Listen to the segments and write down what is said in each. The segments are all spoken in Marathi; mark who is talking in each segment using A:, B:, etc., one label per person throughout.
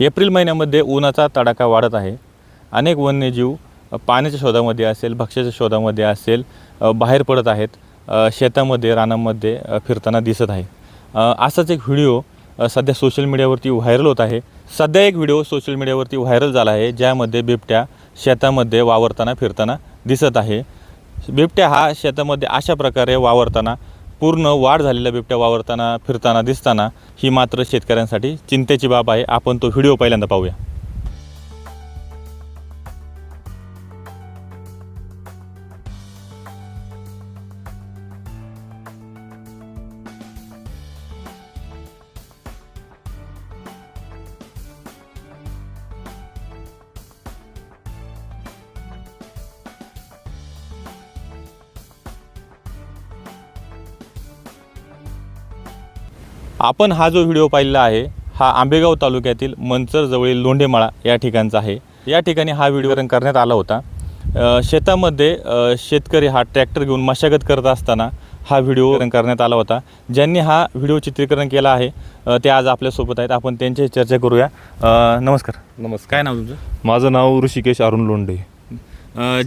A: एप्रिल महिन्यामध्ये उन्हाचा तडाखा वाढत आहे. अनेक वन्यजीव पाण्याच्या शोधामध्ये असेल भक्ष्याच्या शोधामध्ये असेल बाहेर पडत आहेत शेतामध्ये रानामध्ये फिरताना दिसत आहे. असाच एक व्हिडिओ सध्या सोशल मीडियावरती व्हायरल होत आहे. सध्या एक व्हिडिओ सोशल मीडियावरती व्हायरल झाला आहे ज्यामध्ये बिबट्या शेतामध्ये वावरताना फिरताना दिसत आहे. बिबट्या हा शेतामध्ये अशा प्रकारे वावरताना पूर्ण वाढ झालेल्या बिबट्या वावरताना फिरताना दिसताना ही मात्र शेतकऱ्यांसाठी चिंतेची बाब आहे. आपण तो व्हिडिओ पहिल्यांदा पाहूया. आपण हा जो व्हिडिओ पाहिलेला आहे हा आंबेगाव तालुक्यातील मंचर जवळील लोंढेमाळा या ठिकाणचा आहे. या ठिकाणी हा व्हिडिओ करण्यात आला होता. शेतामध्ये शेतकरी हा ट्रॅक्टर घेऊन मशागत करत असताना हा व्हिडिओ करण्यात आला होता. ज्यांनी हा व्हिडिओ चित्रीकरण केला आहे ते आज आपल्यासोबत आहेत. आपण त्यांच्याशी चर्चा करूया. नमस्कार.
B: नमस्कार.
A: काय नाव तुमचं?
B: माझं नाव ऋषिकेश अरुण लोंढे.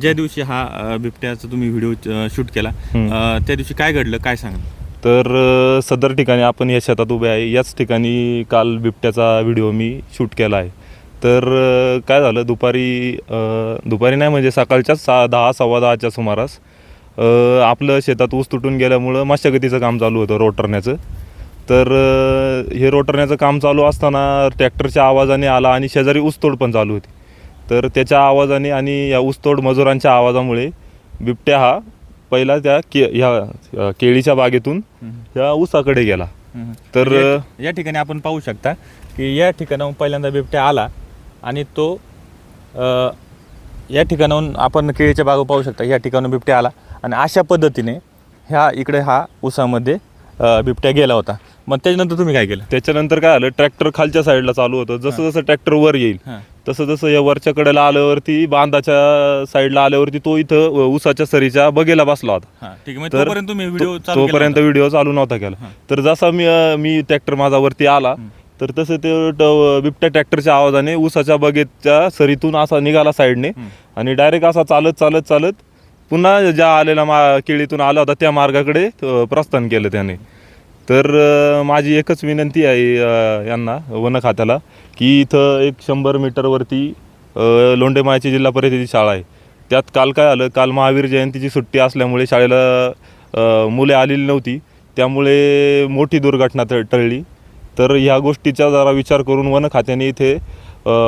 A: ज्या दिवशी हा बिबट्याचा तुम्ही व्हिडिओ शूट केला त्या दिवशी काय घडलं? काय सांगा
B: तर सदर ठिकाणी आपण या शेतात उभे आहे. याच ठिकाणी काल बिबट्याचा व्हिडिओ मी शूट केला आहे. तर काय झालं दुपारी दुपारी नाही म्हणजे सकाळच्याच सा दहा सव्वा दहाच्या सुमारास आपलं शेतात ऊस तुटून गेल्यामुळं मशागतीचं काम चालू होतं रोटरण्याचं. तर हे रोटरण्याचं काम चालू असताना ट्रॅक्टरच्या आवाजाने आला आणि शेजारी ऊसतोड पण चालू होती. तर त्याच्या आवाजाने आणि या ऊसतोड मजुरांच्या आवाजामुळे बिबट्या हा पहिला त्या के ह्या केळीच्या बागेतून ह्या ऊसाकडे गेला. तर
A: या- या ठिकाणी आपण पाहू शकता की या ठिकाणाहून पहिल्यांदा बिबट्या आला आणि तो अ, या ठिकाणाहून आपण केळीच्या बाग पाहू शकता या ठिकाणून बिबट्या आला आणि अशा पद्धतीने ह्या इकडे हा ऊसामध्ये अ, बिबट्या गेला होता. मग त्याच्यानंतर तुम्ही काय केलं?
B: त्याच्यानंतर काय झालं ट्रॅक्टर खालच्या साईडला चालू होतं. जसं जसं ट्रॅक्टर वर येईल
A: हां.
B: तसं जसं या वरच्या कडेला आल्यावरती बांधाच्या साईडला आल्यावरती तो इथं अ, ऊसाच्या सरीच्या बगेला बसला होता तर
A: तोपर्यंत व्हिडिओ चालू केला
B: तोपर्यंत
A: होता.
B: व्हिडिओ चालू नव्हता केला. तर जसा मी मी ट्रॅक्टर माझा वरती आला तर तसं ते बिबट्या ट्रॅक्टरच्या आवाजाने ऊसाच्या बगेच्या सरीतून असा निघाला साईडने. आणि डायरेक्ट असा चालत चालत चालत पुन्हा ज्या आलेला मा केळीतून आला होता त्या मार्गाकडे प्रस्थान केलं त्याने तर माझी एकच विनंती आहे यांना वन खात्याला की इथं एक शंभर मीटरवरती लोंडेमाळ्याची जिल्हा परिषदेची शाळा आहे. त्यात काल काय आलं काल महावीर जयंतीची सुट्टी असल्यामुळे शाळेला मुले आलेली नव्हती. त्यामुळे मोठी दुर्घटना ट- टळली. तर ह्या गोष्टीचा जरा विचार करून वन खात्याने इथे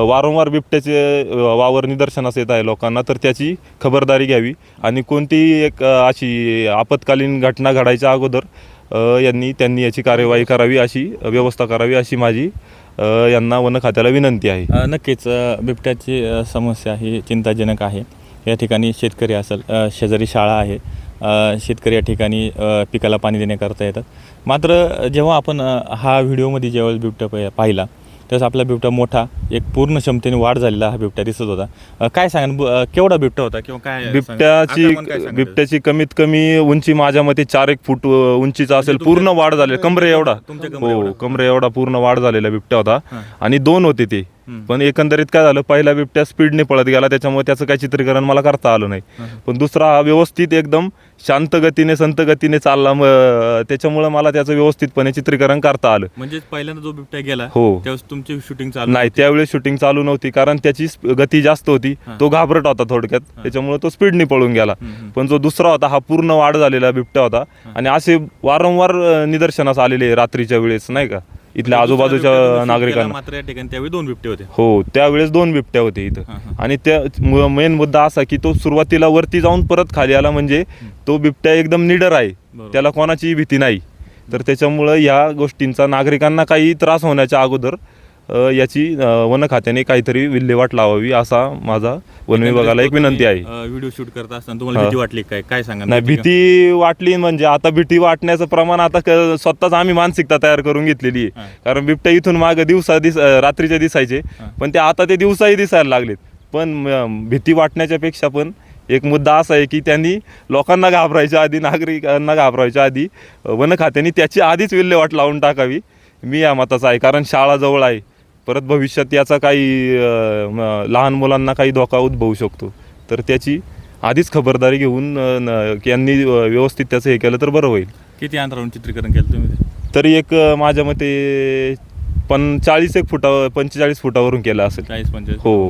B: वारंवार बिबट्याचे वावर निदर्शनास येत आहे लोकांना. तर त्याची खबरदारी घ्यावी. आणि कोणतीही एक अशी आपत्कालीन घटना घडायच्या अगोदर यांनी त्यांनी याची कार्यवाही करावी अशी व्यवस्था करावी अशी माझी यांना वन खात्याला विनंती आहे.
A: नक्कीच बिबट्याची समस्या ही चिंताजनक आहे. या ठिकाणी शेतकरी असेल शेजारी शाळा आहे शेतकरी या ठिकाणी पिकाला पाणी देण्याकरता येतात. मात्र जेव्हा आपण हा व्हिडिओमध्ये ज्यावेळेस बिबट्या पाहिला त्यावेळेस आपला बिबट्या मोठा एक पूर्ण क्षमतेने वाढ झालेला हा बिबट्या दिसत होता अ, काय सांगा केवढा बिबट्या होता किंवा काय सांगा-
B: बिबट्याची
A: आक्रमण काय सांगाल?
B: बिबट्याची कमीत कमी उंची माझ्या मते चार एक फूट अ, उंचीचा असेल
A: तुमच्या-
B: पूर्ण वाढ झालेला कमरे एवढा
A: तुमच्या कमरे
B: हो
A: एवढा.
B: कमरे एवढा पूर्ण वाढ झालेला बिबट्या होता
A: हां.
B: आणि दोन होते ते
A: हम्म.
B: पण एकंदरीत काय झालं पहिला बिबट्या स्पीडने पळत गेला त्याच्यामुळे त्याचं काही चित्रीकरण मला करता आलं नाही. पण दुसरा हा व्यवस्थित एकदम शांत गतीने संत गतीने चालला म- त्याच्यामुळे मला त्याचं व्यवस्थितपणे चित्रीकरण करता आलं
A: म्हणजे पहिल्यांदा जो बिबट्या गेला
B: हो.
A: त्यावेळेस तुमची शूटिंग चालू
B: नाही. त्यावेळेस शूटिंग चालू नव्हती कारण त्याची स्प- गती जास्त होती. तो घाबरट होता थोडक्यात त्याच्यामुळे तो स्पीडने पळून गेला. पण जो दुसरा होता हा पूर्ण वाढ झालेला बिबट्या होता आणि असे वारंवार अ, निदर्शनास आलेले रात्रीच्या वेळेस नाही का इथल्या आजूबाजूच्या नागरिकांना.
A: मात्र या ठिकाणी त्यावेळी दोन बिबटे होते.
B: हो त्यावेळेस दोन बिबट्या होते इथं. आणि त्या मेन मुद्दा असा की तो सुरुवातीला वरती जाऊन परत खाली आला म्हणजे तो बिबट्या एकदम निडर आहे. त्याला कोणाची भीती नाही. तर त्याच्यामुळं या गोष्टींचा नागरिकांना काही त्रास होण्याच्या अगोदर याची वन खात्याने काहीतरी विल्हेवाट लावावी असा माझा वन विभागाला एक विनंती आहे.
A: व्हिडिओ शूट करत असताना तुम्हाला. भीती वाटली काय? काय सांगा
B: नाही भीती वाटली म्हणजे आता भीती वाटण्याचं प्रमाण आता क- स्वतःच आम्ही मानसिकता तयार करून घेतलेली. आहे. कारण बिबट्या इथून मागे दिवसा दिस रात्रीचे दिसायचे. पण ते आता ते दिवसाही दिसायला लागलेत. पण भीती वाटण्याच्या पेक्षा पण एक मुद्दा असा आहे की त्यांनी लोकांना घाबरायच्या आधी नागरिकांना घाबरायच्या आधी वन खात्याने त्याची आधीच विल्हेवाट लावून टाकावी. मी या मताचा आहे. कारण शाळा जवळ आहे. परत भविष्यात याचा काही लहान मुलांना काही धोका उद्भवू शकतो. तर त्याची आधीच खबरदारी घेऊन यांनी व्यवस्थित त्याचं हे केलं तर बरं होईल.
A: किती अंतरावरून चित्रीकरण केलं तुम्ही?
B: तरी एक माझ्या मते पण चाळीस एक फुटा पंचेचाळीस फुटावरून केलं असेल.
A: चाळीस पंचेचाळीस?
B: हो.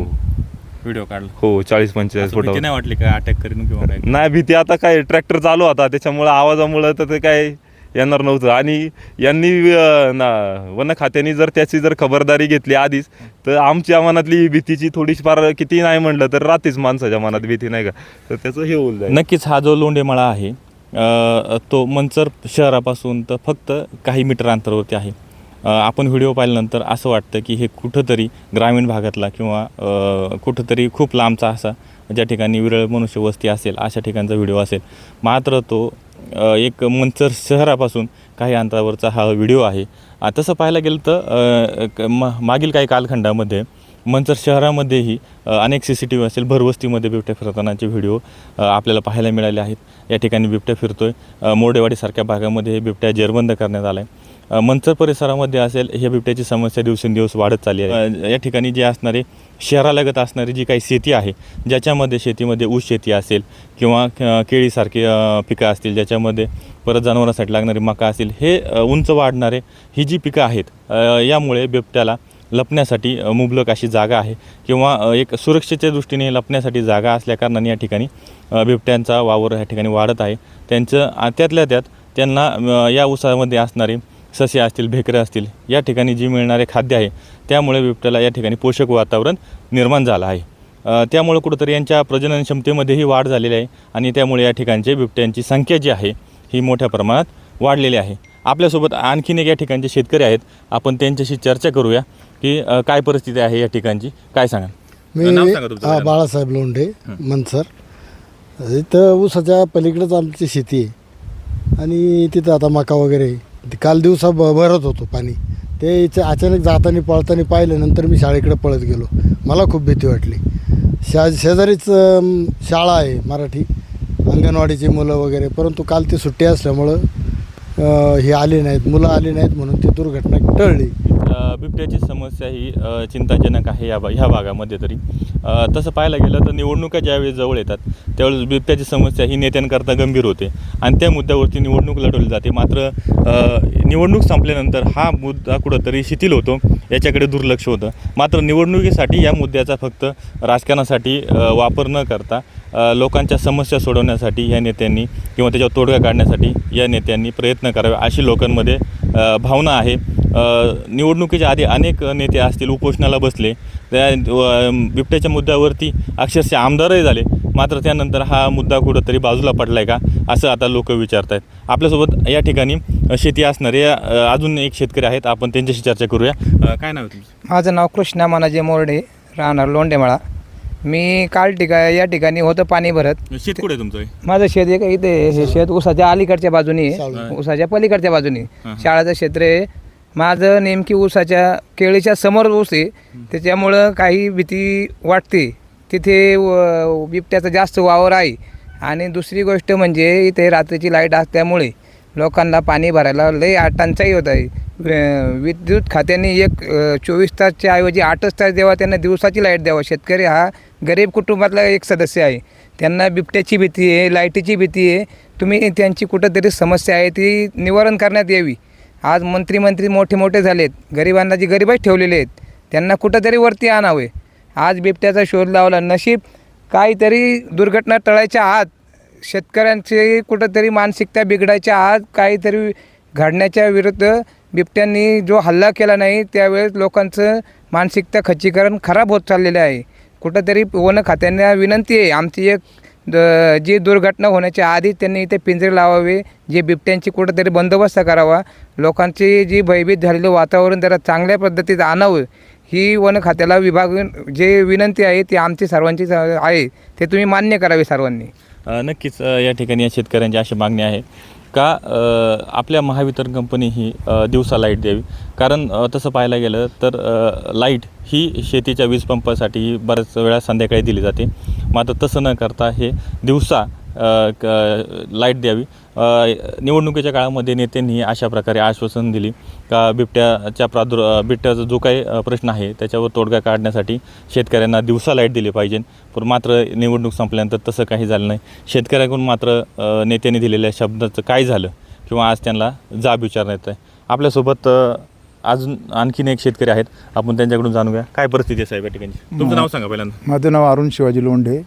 A: व्हिडिओ काढला.
B: हो चाळीस पंचेचाळीस फुटावर
A: नाही वाटली का अटॅक करीन किंवा काय?
B: नाही भीती आता काय ट्रॅक्टर चालू होता त्याच्यामुळं आवाजामुळं तर ते काय येणार नव्हतं. आणि यांनी ना वन खात्याने जर त्याची जर खबरदारी घेतली आधीच तर आमच्या मनातली भीतीची थोडीशी फार किती नाही म्हणलं तर राहतेच माणसाच्या मनात भीती नाही का? तर त्याचं हे होऊन जाईल.
A: नक्कीच हा जो लोंढेमाळा आहे तो मंचर शहरापासून तर फक्त काही मीटर अंतरावरती आहे. आपण व्हिडिओ पाहिल्यानंतर असं वाटतं की हे कुठंतरी ग्रामीण भागातला किंवा कुठंतरी खूप लांबचा असा ज्या ठिकाणी विरळ मनुष्य वस्ती असेल अशा ठिकाणचा व्हिडिओ असेल. मात्र तो एक मंचर शहरापासून काही अंतरावरचा हा व्हिडिओ आहे. तसं पाहायला गेलं तर क- मा- मागील काही कालखंडामध्ये मंचर शहरामध्येही अनेक सी सी टी व्ही असेल भरवस्तीमध्ये बिबट्या फिरतानाचे व्हिडिओ आपल्याला पाहायला मिळाले आहेत. या ठिकाणी बिबट्या फिरतो आहे मोडेवाडीसारख्या भागामध्ये हे बिबट्या जेरबंद करण्यात आला आहे मंचर परिसरामध्ये असेल ह्या बिबट्याची समस्या दिवसेंदिवस वाढत चालली आहे. या ठिकाणी जे असणारे शहरालगत असणारी जी काही शेती आहे ज्याच्यामध्ये शेतीमध्ये ऊस शेती असेल किंवा केळीसारखी पिकं असतील ज्याच्यामध्ये परत जनावरांसाठी लागणारी मका असेल हे उंच वाढणारे ही जी पिकं आहेत यामुळे बिबट्याला लपण्यासाठी मुबलक अशी जागा आहे किंवा एक सुरक्षेच्या दृष्टीने लपण्यासाठी जागा असल्याकारणाने या ठिकाणी बिबट्यांचा वावर या ठिकाणी वाढत आहे. त्यांचं त्यातल्या त्यात त्यांना या उसामध्ये असणारे ससे असतील भेकरे असतील या ठिकाणी जी मिळणारे खाद्य आहे त्यामुळे बिबट्याला या ठिकाणी पोषक वातावरण निर्माण झालं आहे. त्यामुळे कुठंतरी यांच्या प्रजनन क्षमतेमध्येही वाढ झालेली आहे आणि त्यामुळे या ठिकाणचे बिबट्यांची संख्या जी आहे ही मोठ्या प्रमाणात वाढलेली आहे. आपल्यासोबत आणखीन एक या ठिकाणचे शेतकरी आहेत. आपण त्यांच्याशी चर्चा करूया की काय परिस्थिती आहे या ठिकाणची काय सांगाल?
C: मी
A: नाव सांगा तुमचं
C: हा
A: पहिल्यांदा.
C: बाळासाहेब लोंढे मनसर. इथं ऊसाच्या पलीकडेच आमची शेती आहे. आणि तिथं आता मका वगैरे आहे. ते काल दिवसा ब भरत होतो पाणी. ते इथे अचानक जाताना पळताना पाहिलं नंतर मी शाळेकडे पळत गेलो. मला खूप भीती वाटली. शा शेजारीच शाळा आहे मराठी. अंगणवाडीची मुलं वगैरे परंतु काल ती सुट्टी असल्यामुळं हे आले नाहीत मुलं आले नाहीत म्हणून ती दुर्घटना टळली.
A: बिबट्याची समस्या ही चिंताजनक आहे या भा ह्या भागामध्ये तरी. तसं पाहायला गेलं तर निवडणुका ज्यावेळेस जवळ येतात त्यावेळेस बिबट्याची समस्या ही नेत्यांकरता गंभीर होते. आणि त्या मुद्द्यावरती निवडणूक लढवली जाते. मात्र निवडणूक संपल्यानंतर हा मुद्दा कुठंतरी शिथिल होतो याच्याकडे दुर्लक्ष होतं. मात्र निवडणुकीसाठी या मुद्द्याचा फक्त राजकारणासाठी वापर न करता लोकांच्या समस्या सोडवण्यासाठी या नेत्यांनी किंवा त्याच्यावर तोडगा काढण्यासाठी या नेत्यांनी प्रयत्न करावे अशी लोकांमध्ये भावना आहे. निवडणुकीच्या आधी अनेक नेते असतील उपोषणाला बसले. त्या बिबट्याच्या मुद्द्यावरती अक्षरशः आमदारही झाले. मात्र त्यानंतर हा मुद्दा कुठंतरी बाजूला पडला आहे का असं आता लोक विचारत आहेत आपल्यासोबत या ठिकाणी शेती असणारे अजून एक शेतकरी आहेत. आपण त्यांच्याशी चर्चा करूया. काय नाव तुमचं?
D: माझं नाव कृष्णा मानाजी मोरडे राहणार लोंडेमाळा. मी काल ठिका या ठिकाणी होतं पाणी भरत.
A: शेत कुठे आहे तुमचं?
D: माझं शेत एक इथे हे शेत उसाच्या अलीकडच्या बाजूने. आहे. उसाच्या पलीकडच्या बाजूने. शाळाचं क्षेत्र आहे. माझं नेमकी उसाच्या केळीच्या समोर ऊस आहे. त्याच्यामुळं काही भीती वाटते. तिथे व- बिबट्याचा जास्त वावर आहे. आणि दुसरी गोष्ट म्हणजे इथे रात्रीची लाइट असल्यामुळे लोकांना पाणी भरायला लई टंचाई होत आहे. विद्युत खात्याने एक चोवीस तासच्या ऐवजी आठच तास द्यावा त्यांना दिवसाची लाइट द्यावा. शेतकरी हा गरीब कुटुंबातला एक सदस्य आहे. त्यांना बिबट्याची भीती आहे लाईटीची भीती आहे. तुम्ही त्यांची कुठंतरी समस्या आहे ती निवारण करण्यात यावी. आज मंत्री मंत्री मोठे मोठे झालेत. गरिबांना जी गरीबच ठेवलेले आहेत त्यांना कुठंतरी वरती आणावे. आज बिबट्याचा शोध लावला. नशीब काहीतरी दुर्घटना टळायच्या आत शेतकऱ्यांची कुठंतरी मानसिकता बिघडायच्या आत काहीतरी घडण्याच्या विरुद्ध बिबट्यांनी जो हल्ला केला नाही त्यावेळेस लोकांचं मानसिकता खच्चीकरण खराब होत चाललेलं आहे. कुठंतरी वन खात्यांना विनंती आहे. आमची एक द- जी दुर्घटना होण्याच्या आधी त्यांनी इथे पिंजरे लावावे जे बिबट्यांची कुठंतरी बंदोबस्त करावा. लोकांची जी भयभीत झालेलं वातावरण जरा चांगल्या पद्धतीत आणावं ही वन खात्याला विभाग जे विनंती आहे ती आमची सर्वांची आहे ते तुम्ही मान्य करावे सर्वांनी.
A: नक्कीच या ठिकाणी या शेतकऱ्यांची अशी मागणी आहे का आपल्या महावितरण कंपनी ही दिवसा लाइट द्यावी? कारण तसं पाहायला गेलं तर लाइट ही शेतीच्या वीजपंपासाठी बऱ्याच वेळा संध्याकाळी दिली जाते. मात्र तसं न करता हे दिवसा क लाइट द्यावी. निवडणुकीच्या काळामध्ये नेत्यांनी अशा प्रकारे आश्वासन दिली का बिबट्याच्या प्रादुर् बिबट्याचा जो काही प्रश्न आहे त्याच्यावर तोडगा काढण्यासाठी शेतकऱ्यांना दिवसा लाइट दिली पाहिजे. पण मात्र निवडणूक संपल्यानंतर तसं काही झालं नाही. शेतकऱ्याकडून मात्र नेत्यांनी दिलेल्या शब्दाचं काय झालं किंवा आज त्यांना जाब विचारण्यात आहे आपल्यासोबत अजून आणखीन एक शेतकरी आहेत. आपण त्यांच्याकडून जाणूया काय परिस्थिती आहे साहेब या ठिकाणी तुमचं नाव सांगा पहिल्यांदा.
E: माझं नाव अरुण शिवाजी लोंढे.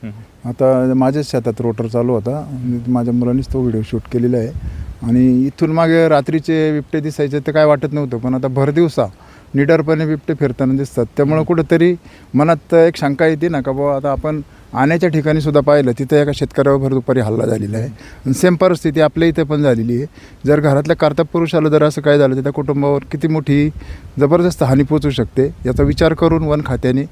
E: आता माझ्याच शेतात रोटर चालू होता. माझ्या मुलांनीच तो व्हिडिओ शूट केलेला आहे. आणि इथून मागे रात्रीचे बिबटे दिसायचे तर काय वाटत नव्हतं पण आता भर दिवसा निडरपणे बिबटे फिरताना दिसतात. त्यामुळं कुठंतरी मनात एक शंका येते ना का बाबा आता आपण आण्याच्या ठिकाणी सुद्धा पाहिलं तिथं एका शेतकऱ्यावर भर दुपारी हल्ला झालेला आहे. आणि सेम परिस्थिती आपल्या इथं पण झालेली आहे. जर घरातल्या कर्तव्य पुरुषाला जर असं काय झालं तर त्या कुटुंबावर किती मोठी जबरदस्त हानी पोचू शकते याचा विचार करून वन खात्याने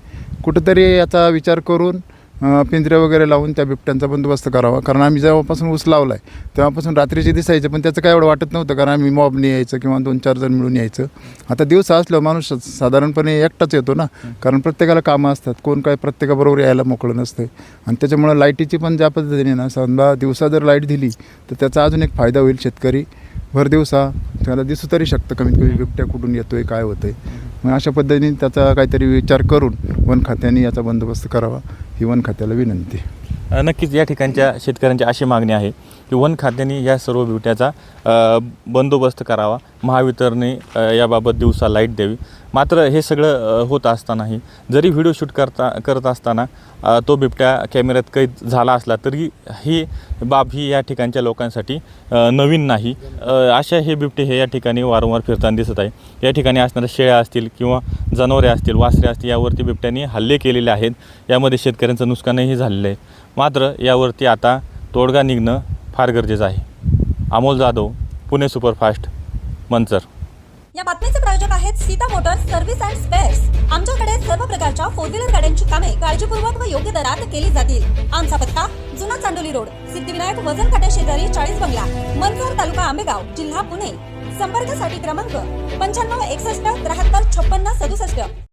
E: कुठंतरी याचा विचार करून पिंजरे वगैरे लावून त्या बिबट्यांचा बंदोबस्त करावा. कारण आम्ही जेव्हापासून ऊस लावला आहे तेव्हापासून रात्रीचे दिसायचे पण त्याचं काय एवढं वाटत नव्हतं. कारण आम्ही मॉबने यायचं किंवा दोन चार जण मिळून यायचं. आता दिवसा असल्यावर माणूस साधारणपणे एकटाच येतो ना. कारण प्रत्येकाला कामं असतात. कोण काय प्रत्येकाबरोबर यायला मोकळं नसतं आणि त्याच्यामुळं लाईटीची पण ज्या पद्धतीने ना समजा दिवसा जर लाइट दिली तर त्याचा अजून एक फायदा होईल शेतकरी. भर दिवसा त्याला दिसू तरी शकतं कमीत कमी बिबट्या कुठून येतो आहे काय होतं आहे मग अशा पद्धतीने त्याचा काहीतरी विचार करून वन खात्याने याचा बंदोबस्त करावा. वन खात्याला विनंती.
A: नक्कीच या ठिकाणच्या शेतकऱ्यांची अशी मागणी आहे की वन खात्याने या सर्व बिबट्याचा बंदोबस्त करावा महावितरणने याबाबत दिवसा लाइट द्यावी. मात्र हे सगळं होत असतानाही जरी व्हिडिओ शूट करता करत असताना तो बिबट्या कॅमेऱ्यात कैद झाला असला तरी ही बाब ही या ठिकाणच्या लोकांसाठी नवीन नाही. अशा हे बिबटे हे या ठिकाणी वारंवार फिरताना दिसत आहे. या ठिकाणी असणाऱ्या शेळ्या असतील किंवा जनावरे असतील वासरे असतील यावरती बिबट्यांनी हल्ले केलेले आहेत. यामध्ये शेतकऱ्यांचं नुकसानही झालेलं आहे. मात्र यावरती आता तोडगा निघणं फार गरजेचं आहे. अमोल जाधव पुणे सुपरफास्ट मंचर.
F: या बातमीचे प्रायोजक आहेत Sita motors service and spares. आमच्याकडे सर्व प्रकारच्या फोर व्हीलर गाड्यांची कामे काळजीपूर्वक व योग्य दरात केली जातील. आमचा पत्ता जुना चांडोली रोड सिद्धिविनायक वजन काट्या शेजारी चाळीस बंगला मंचर तालुका आंबेगाव जिल्हा पुणे. संपर्कासाठी क्रमांक पंच्याण्णव एकसष्ट त्र्याहत्तर छप्पन्न सदुसष्ट.